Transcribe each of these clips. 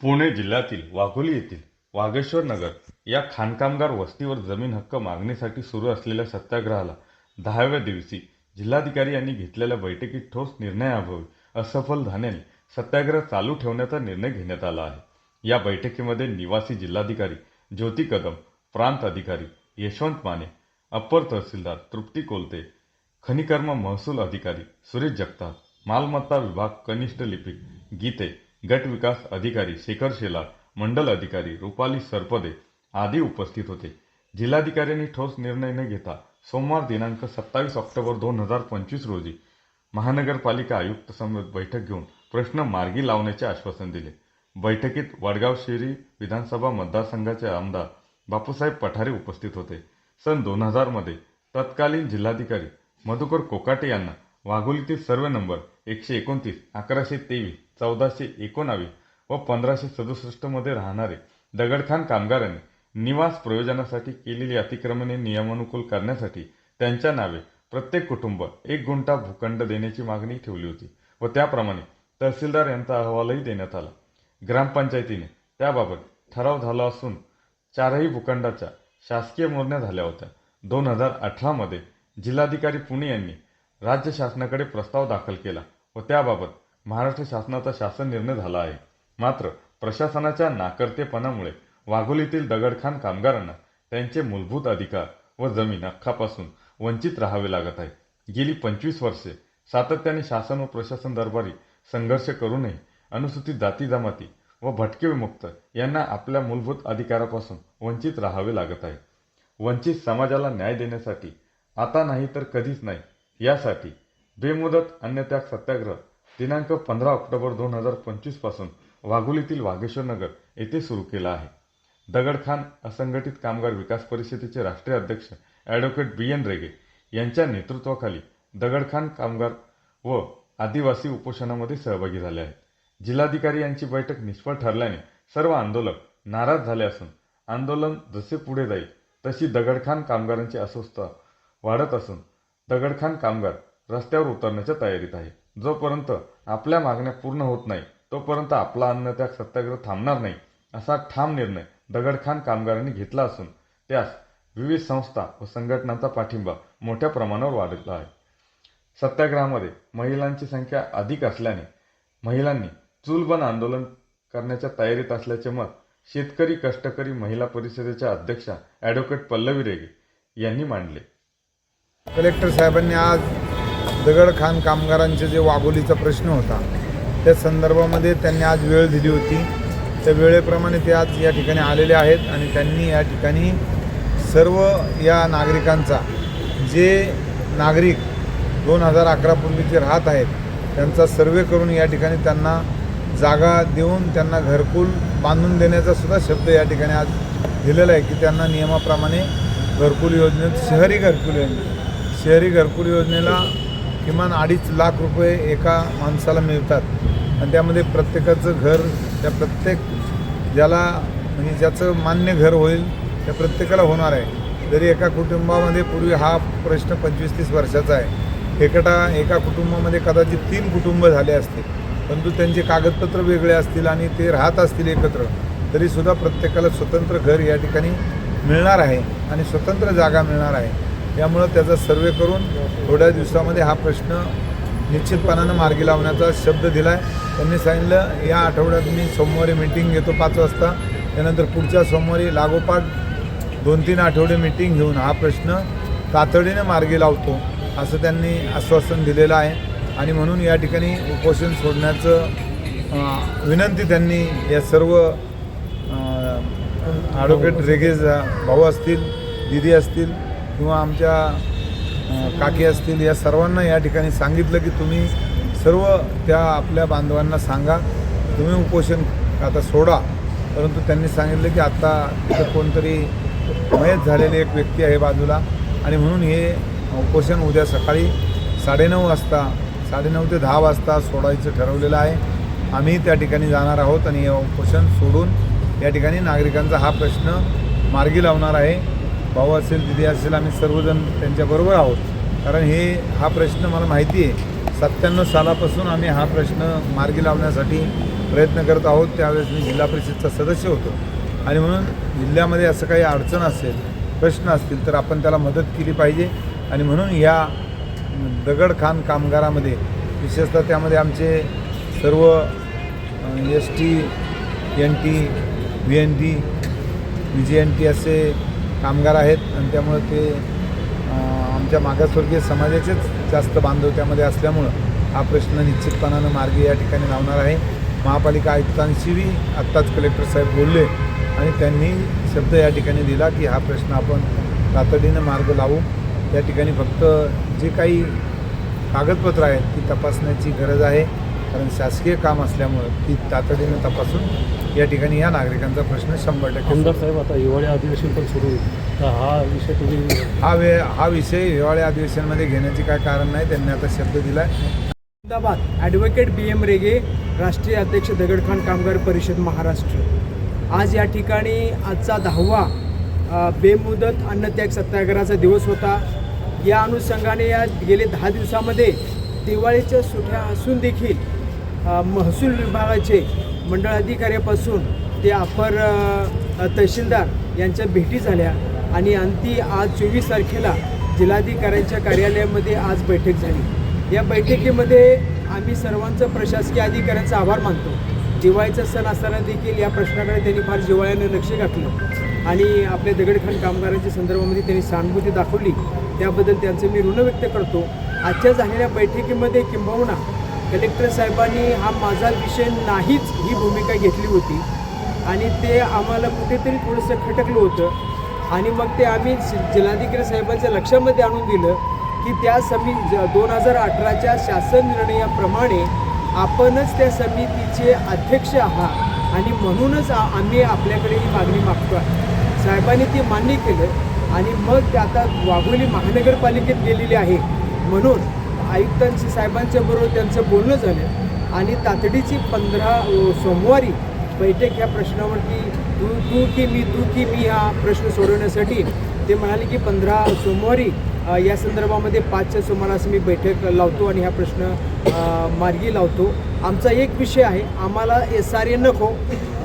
पुणे जिल्ह्यातील वाघोली येथील वागेश्वर नगर या खाणकामगार वस्तीवर जमीन हक्क मागणीसाठी सुरू असलेल्या सत्याग्रहाला दहाव्या दिवशी जिल्हाधिकारी यांनी घेतलेल्या बैठकीत ठोस निर्णयाअभावी असफल झाल्याने सत्याग्रह चालू ठेवण्याचा निर्णय घेण्यात आला आहे. या बैठकीमध्ये निवासी जिल्हाधिकारी ज्योती कदम प्रांत अधिकारी यशवंत माने अप्पर तहसीलदार तृप्ती कोलते खनिकर्म महसूल अधिकारी सुरेश जगताप मालमत्ता विभाग कनिष्ठ लिपिक गीते गट विकास अधिकारी शेखर शेला मंडल अधिकारी रुपाली सरपदे आदी उपस्थित होते. जिल्हाधिकाऱ्यांनी ठोस निर्णय न घेता सोमवार दिनांक सत्तावीस ऑक्टोबर दोन हजार पंचवीस रोजी महानगरपालिका आयुक्त समेत बैठक घेऊन प्रश्न मार्गी लावण्याचे आश्वासन दिले. बैठकीत वडगाव शेरी विधानसभा मतदारसंघाचे आमदार बापूसाहेब पठारे उपस्थित होते. सन दोन हजारमध्ये तत्कालीन जिल्हाधिकारी मधुकर कोकाटे यांना वाघोलीतील सर्व नंबर एकशे एकोणतीस अकराशे तेवीस चौदाशे एकोणावीस व पंधराशे सदुसष्टमध्ये राहणारे दगडखान कामगारांनी निवास प्रयोजनासाठी केलेली अतिक्रमणे नियमानुकूल करण्यासाठी त्यांच्या नावे प्रत्येक कुटुंब एक गुंठा भूखंड देण्याची मागणी ठेवली होती व त्याप्रमाणे तहसीलदार यांचा अहवालही देण्यात आला. ग्रामपंचायतीने त्याबाबत ठराव झाला असून चारही भूखंडाच्या शासकीय मोजण्या झाल्या होत्या. दोन हजार अठरामध्ये जिल्हाधिकारी पुणे यांनी राज्य शासनाकडे प्रस्ताव दाखल केला. व त्याबाबत महाराष्ट्र शासनाचा शासन निर्णय झाला आहे. मात्र प्रशासनाच्या नाकर्तेपणामुळे वाघोलीतील दगडखान कामगारांना त्यांचे मूलभूत अधिकार व जमीन हक्कापासून वंचित राहावे लागत आहे. गेली पंचवीस वर्षे सातत्याने शासन व प्रशासन दरबारी संघर्ष करूनही अनुसूचित जाती जमाती व भटके विमुक्त यांना आपल्या मूलभूत अधिकारापासून वंचित राहावे लागत आहे. वंचित समाजाला न्याय देण्यासाठी आता नाही तर कधीच नाही यासाठी बेमुदत अन्नत्याग सत्याग्रह. दिनांक पंधरा ऑक्टोबर दोन हजार पंचवीसपासून वाघोलीतील वाघेश्वर नगर येथे सुरू केला आहे. दगडखान असंघटित कामगार विकास परिषदेचे राष्ट्रीय अध्यक्ष ॲडव्होकेट बी एन रेगे यांच्या नेतृत्वाखाली दगडखान कामगार व आदिवासी उपोषणामध्ये सहभागी झाले आहेत. जिल्हाधिकारी यांची बैठक निष्फळ ठरल्याने सर्व आंदोलक नाराज झाले असून आंदोलन जसे पुढे जाईल तशी दगडखान कामगारांची अस्वस्थता वाढत असून दगडखान कामगार रस्त्यावर उतरण्याच्या तयारीत आहे. जोपर्यंत आपल्या मागण्या पूर्ण होत नाही तोपर्यंत आपला अन्नत्याग सत्याग्रह थांबणार नाही असा ठाम निर्णय दगडखान कामगारांनी घेतला असून त्यास विविध संस्था व संघटनांचा पाठिंबा मोठ्या प्रमाणावर वाढला आहे. सत्याग्रहामध्ये महिलांची संख्या अधिक असल्याने महिलांनी चूलबन आंदोलन करण्याच्या तयारीत असल्याचे मत शेतकरी कष्टकरी महिला परिषदेच्या अध्यक्षा ॲडव्होकेट पल्लवी रेगे यांनी मांडले. कलेक्टर साहेबांनी आज दगडखान कामगारांचे जे वाघोलीचा प्रश्न होता त्या संदर्भामध्ये त्यांनी आज वेळ दिली होती. त्या वेळेप्रमाणे ते आज या ठिकाणी आलेले आहेत आणि त्यांनी या ठिकाणी सर्व या नागरिकांचा जे नागरिक दोन हजार अकरापूर्वीचे राहत आहेत त्यांचा सर्वे करून या ठिकाणी त्यांना जागा देऊन त्यांना घरकुल बांधून देण्याचा सुद्धा शब्द या ठिकाणी आज दिलेला आहे की त्यांना नियमाप्रमाणे घरकुल योजनेत शहरी घरकुल योजने शहरी घरकुल योजनेला किमान अडीच लाख रुपये एका माणसाला मिळतात. आणि त्यामध्ये प्रत्येकाचं घर त्या प्रत्येक ज्याला म्हणजे ज्याचं मान्य घर होईल त्या प्रत्येकाला होणार आहे. जरी एका कुटुंबामध्ये पूर्वी हा प्रश्न पंचवीस तीस वर्षाचा आहे. एकटा एका कुटुंबामध्ये कदाचित तीन कुटुंब झाले असतील. परंतु त्यांचे कागदपत्र वेगळे असतील आणि ते राहत असतील एकत्र तरीसुद्धा प्रत्येकाला स्वतंत्र घर या ठिकाणी मिळणार आहे आणि स्वतंत्र जागा मिळणार आहे. त्यामुळं त्याचा सर्वे करून थोड्या दिवसामध्ये हा प्रश्न निश्चितपणानं मार्गी लावण्याचा शब्द दिला आहे त्यांनी सांगितलं या आठवड्यात मी सोमवारी मिटिंग घेतो पाच वाजता. त्यानंतर पुढच्या सोमवारी लागोपाठ दोन तीन आठवडे मिटिंग घेऊन हा प्रश्न तातडीनं मार्गी लावतो असं त्यांनी आश्वासन दिलेलं आहे. आणि म्हणून या ठिकाणी उपोषण सोडण्याचं विनंती त्यांनी या सर्व ॲडव्होकेट रेगेज भाऊ असतील दिदी असतील किंवा आमच्या काकी असतील या सर्वांना या ठिकाणी सांगितलं की तुम्ही सर्व त्या आपल्या बांधवांना सांगा. तुम्ही उपोषण आता सोडा. परंतु त्यांनी सांगितलं की आत्ता तिथं कोणतरी मयत झालेली एक व्यक्ती आहे बाजूला आणि म्हणून हे उपोषण उद्या सकाळी साडेनऊ वाजता साडेनऊ ते दहा वाजता सोडायचं ठरवलेलं आहे. आम्ही त्या ठिकाणी जाणार आहोत आणि हे उपोषण सोडून या ठिकाणी नागरिकांचा हा प्रश्न मार्गी लावणार आहे. भाऊ असेल दिदी असेल आम्ही सर्वजण त्यांच्याबरोबर आहोत. कारण हे हा प्रश्न मला माहिती आहे. सत्त्याण्णव सालापासून आम्ही हा प्रश्न मार्गी लावण्यासाठी प्रयत्न करत आहोत. त्यावेळेस मी जिल्हा परिषदचा सदस्य होतो. आणि म्हणून जिल्ह्यामध्ये असं काही अडचण असेल प्रश्न असतील तर आपण त्याला मदत केली पाहिजे. आणि म्हणून या दगडखान कामगारामध्ये विशेषतः त्यामध्ये आमचे सर्व S T N T V N T V G N T असे कामगार आहेत आणि त्यामुळं ते आमच्या मागासवर्गीय समाजाचेच जास्त बांधव त्यामध्ये असल्यामुळं हा प्रश्न निश्चितपणानं मार्गी या ठिकाणी लावणार आहे. महापालिका आयुक्तांशीही आत्ताच कलेक्टर साहेब बोलले आणि त्यांनी शब्द या ठिकाणी दिला की हा प्रश्न आपण तातडीनं मार्ग लावू. या ठिकाणी फक्त जे काही कागदपत्र आहेत ती तपासण्याची गरज आहे. कारण शासकीय काम असल्यामुळं ती तातडीनं तपासून या ठिकाणी या नागरिकांचा प्रश्न शंभर टक्के आमदार साहेब आता हिवाळी अधिवेशन पण सुरू होईल तर हा विषय तुम्ही हा वे हा विषय हिवाळी अधिवेशनमध्ये घेण्याचे काय कारण नाही त्यांनी आता शब्द दिला आहे Ahmedabad advocate B M Rege राष्ट्रीय अध्यक्ष दगडखान कामगार परिषद महाराष्ट्र. आज या ठिकाणी आजचा दहावा बेमुदत अन्नत्याग सत्याग्रहाचा दिवस होता. या अनुषंगाने या गेले दहा दिवसामध्ये दिवाळीच्या सुट्या असून देखील महसूल विभागाचे मंडळ अधिकाऱ्यापासून ते अपर तहसीलदार यांच्या भेटी झाल्या आणि अंती आज चोवीस तारखेला जिल्हाधिकाऱ्यांच्या कार्यालयामध्ये आज बैठक झाली. या बैठकीमध्ये आम्ही सर्वांचं प्रशासकीय अधिकाऱ्यांचा आभार मानतो. दिवाळीचा सण असताना देखील या प्रश्नाकडे त्यांनी फार जिव्हाळ्यानं लक्ष घातलं आणि आपल्या दगडखान कामगारांच्या संदर्भामध्ये त्यांनी सहानुभूती दाखवली. त्याबद्दल त्यांचं मी ऋण व्यक्त करतो. आजच्या झालेल्या बैठकीमध्ये किंबहुना कलेक्टर साहेबांनी हा माझा विषय नाहीच ही भूमिका घेतली होती. आणि ते आम्हाला कुठेतरी थोडंसं खटकलं होतं. आणि मग ते आम्ही जिल्हाधिकारी साहेबांच्या लक्षामध्ये आणून दिलं की त्या समी दोन हजार अठराच्या शासन निर्णयाप्रमाणे आपणच त्या समितीचे अध्यक्ष आहात. आणि म्हणूनच आम्ही आपल्याकडे ही मागणी मागतो आहे. साहेबांनी ती मान्य केलं. आणि मग ते आता वाघोली महानगरपालिकेत गेलेली आहे. म्हणून आयुक्तांशी साहेबांच्या बरोबर त्यांचं बोलणं झालं आणि तातडीची पंधरा सोमवारी बैठक ह्या प्रश्नावरती तू तू की मी तू की मी हा प्रश्न सोडवण्यासाठी ते म्हणाले की पंधरा सोमवारी या संदर्भामध्ये पाचच्या सुमारास मी बैठक लावतो आणि हा प्रश्न मार्गी लावतो. आमचा एक विषय आहे आम्हाला एस आर ए नको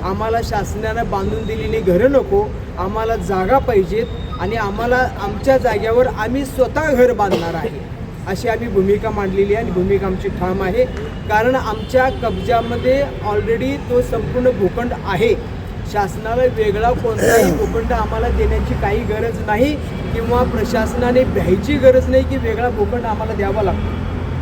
आम्हाला शासनानं बांधून दिलेली घरं नको आम्हाला जागा पाहिजेत आणि आम्हाला आमच्या जाग्यावर आम्ही स्वतः घर बांधणार आहे. अशी आम्ही भूमिका मांडलेली आहे आणि भूमिका आमची ठाम आहे. कारण आमच्या कब्जामध्ये ऑलरेडी तो संपूर्ण भूखंड आहे. शासनाला वेगळा कोणताही भूखंड आम्हाला देण्याची काही गरज नाही किंवा प्रशासनाने भ्यायची गरज नाही की वेगळा भूखंड आम्हाला द्यावा लागतो.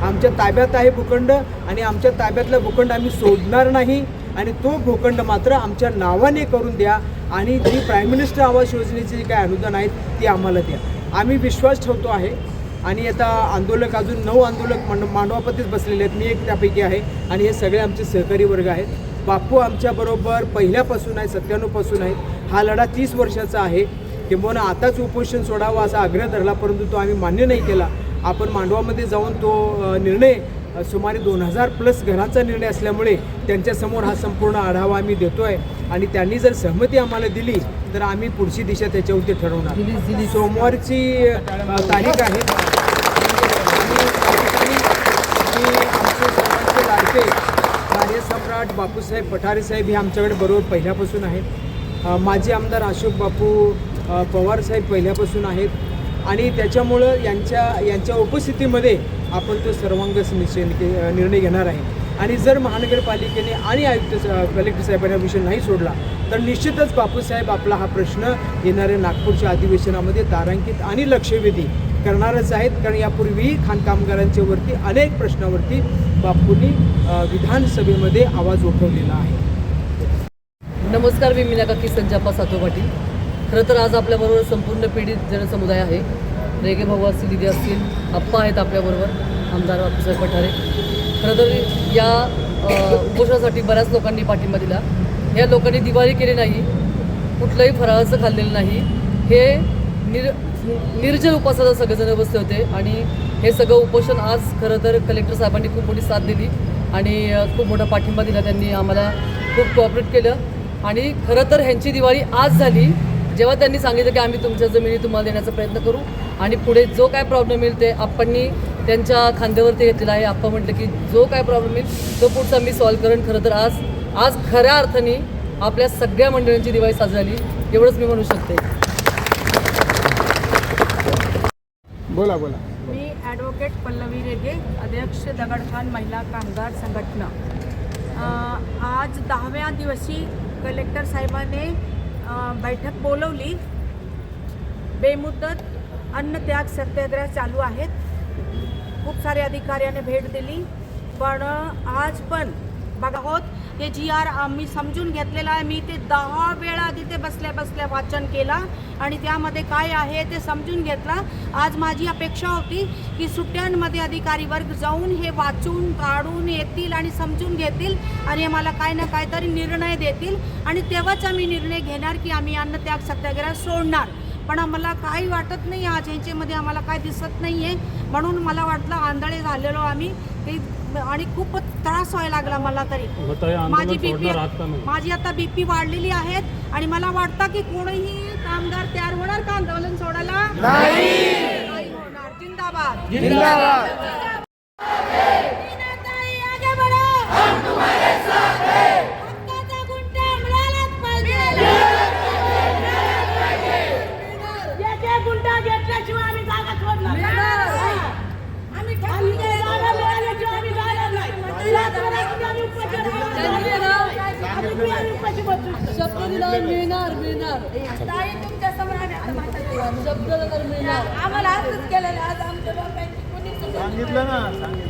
आमच्या ताब्यात आहे भूखंड आणि आमच्या ताब्यातला भूखंड आम्ही सोडणार नाही आणि तो भूखंड मात्र आमच्या नावाने करून द्या आणि जी प्राईम मिनिस्टर आवास योजनेचे जे काही अनुदान आहेत ती आम्हाला द्या. आम्ही विश्वास ठेवतो आहे आणि आता आंदोलक अजून नऊ आंदोलक मांड मांडवापतीच बसलेले आहेत. मी एक त्यापैकी आहे आणि हे सगळे आमचे सहकारी वर्ग आहेत. बापू आमच्याबरोबर पहिल्यापासून आहे सत्त्याण्णवपासून आहेत हा लढा तीस वर्षाचा आहे. किंबहुना आताच उपोषण सोडावं असा आग्रह धरला परंतु तो आम्ही मान्य नाही केला. आपण मांडवामध्ये जाऊन तो निर्णय सुमारे दोन हजार प्लस घरांचा निर्णय असल्यामुळे त्यांच्यासमोर हा संपूर्ण आढावा आम्ही देतो आहे आणि त्यांनी जर सहमती आम्हाला दिली तर आम्ही पुढची दिशा त्याच्यावरती ठरवणार. सोमवारची तारीख आहे आणि त्या ठिकाणी मी आमचे सर्वांचे लाडके कार्यसम्राट बापूसाहेब पठारे साहेब हे आमच्याकडे बरोबर पहिल्यापासून आहेत. माजी आमदार अशोक बापू पवारसाहेब पवार साहेब पहिल्यापासून आहेत. आणि त्याच्यामुळं यांच्या यांच्या उपस्थितीमध्ये आपण तो सर्वांगस निश्चय निर्णय घेणार आहे. आणि जर महानगरपालिकेने आणि आयुक्त कलेक्टर साहेबांना विषय नाही सोडला तर निश्चितच बापूसाहेब आपला हा प्रश्न येणाऱ्या नागपूरच्या अधिवेशनामध्ये तारांकित आणि लक्षवेधी करणारच आहेत. कारण यापूर्वीही खाणकामगारांच्या वरती अनेक प्रश्नावरती बापूंनी विधानसभेमध्ये आवाज उठवलेला आहे. नमस्कार मी मीना काकी संजापा सातो पाटील. खरं तर आज आपल्याबरोबर संपूर्ण पीडित जनसमुदाय आहे. रेगे भाऊ असतील दिदी असतील आप्पा आहेत आपल्याबरोबर आमदार बापूसाहेब पठारे. खरं तर या उपोषणासाठी बऱ्याच लोकांनी पाठिंबा दिला. या लोकांनी दिवाळी केली नाही कुठलंही फराळाचं खाल्लेलं नाही. हे निर निर्जल उपासाला सगळेजण बसले होते आणि हे सगळं उपोषण आज खरं तर कलेक्टर साहेबांनी खूप मोठी साथ दिली आणि खूप मोठा पाठिंबा दिला त्यांनी आम्हाला खूप कॉपरेट केलं. आणि खरं तर ह्यांची दिवाळी आज झाली. जेव्हा त्यांनी सांगितलं की आम्ही तुमच्या जमिनी तुम्हाला देण्याचा प्रयत्न करू आणि पुढे जो काय प्रॉब्लेम येईल ते आपणनी त्यांच्या खांद्यावरती घेतलेला आहे. आपण म्हटलं की जो काय प्रॉब्लेम येईल तो पुढचा मी सॉल्व्ह करेन. खरं तर आज आज खऱ्या अर्थाने आपल्या सगळ्या मंडळींची दिवाळी साजरी झाली. एवढंच मी म्हणू शकते. बोला बोला. मी ॲडव्होकेट पल्लवी रेगे अध्यक्ष दगडखान महिला कामगार संघटना. आज दहाव्या दिवशी कलेक्टर साहेबाने बैठक बोलवली. बेमुदत अन्नत्याग सत्याग्रह चालू आहेत. खूप सारे अधिकाऱ्याने भेट दिली. पण आज पण बघा होत हे जी आर आम्ही समजून घेतलेलं आहे. मी ते दहा वेळा तिथे बसल्या बसल्या वाचन केला आणि त्यामध्ये काय आहे ते समजून घेतलं. आज माझी अपेक्षा होती की सुट्ट्यांमध्ये अधिकारी वर्ग जाऊन हे वाचून काढून येतील आणि समजून घेतील आणि मला काय ना काहीतरी निर्णय देतील. आणि तेव्हाच आम्ही निर्णय घेणार की आम्ही अन्नत्याग सत्याग्रह सोडणार. पण आम्हाला काही वाटत नाही आज ह्यांच्यामध्ये आम्हाला काय दिसत नाही आहे म्हणून मला वाटलं आंधळे झालेलो आम्ही. की आणि खूप त्रास व्हायला लागला मला तरी. माझी बीपी माझी आता बीपी वाढलेली आहेत आणि मला वाटतं की कोणीही कामगार तयार होणार का आंदोलन सोडायला? नाही. होणार. जिंदाबाद. मिळणार मिळणार ताई तुमच्यासमोर आम्ही आता माहिती शब्द दिला मिळणार. आम्हाला असंच केलेलं आज आमच्या कोणी सांगितलं ना सांगितलं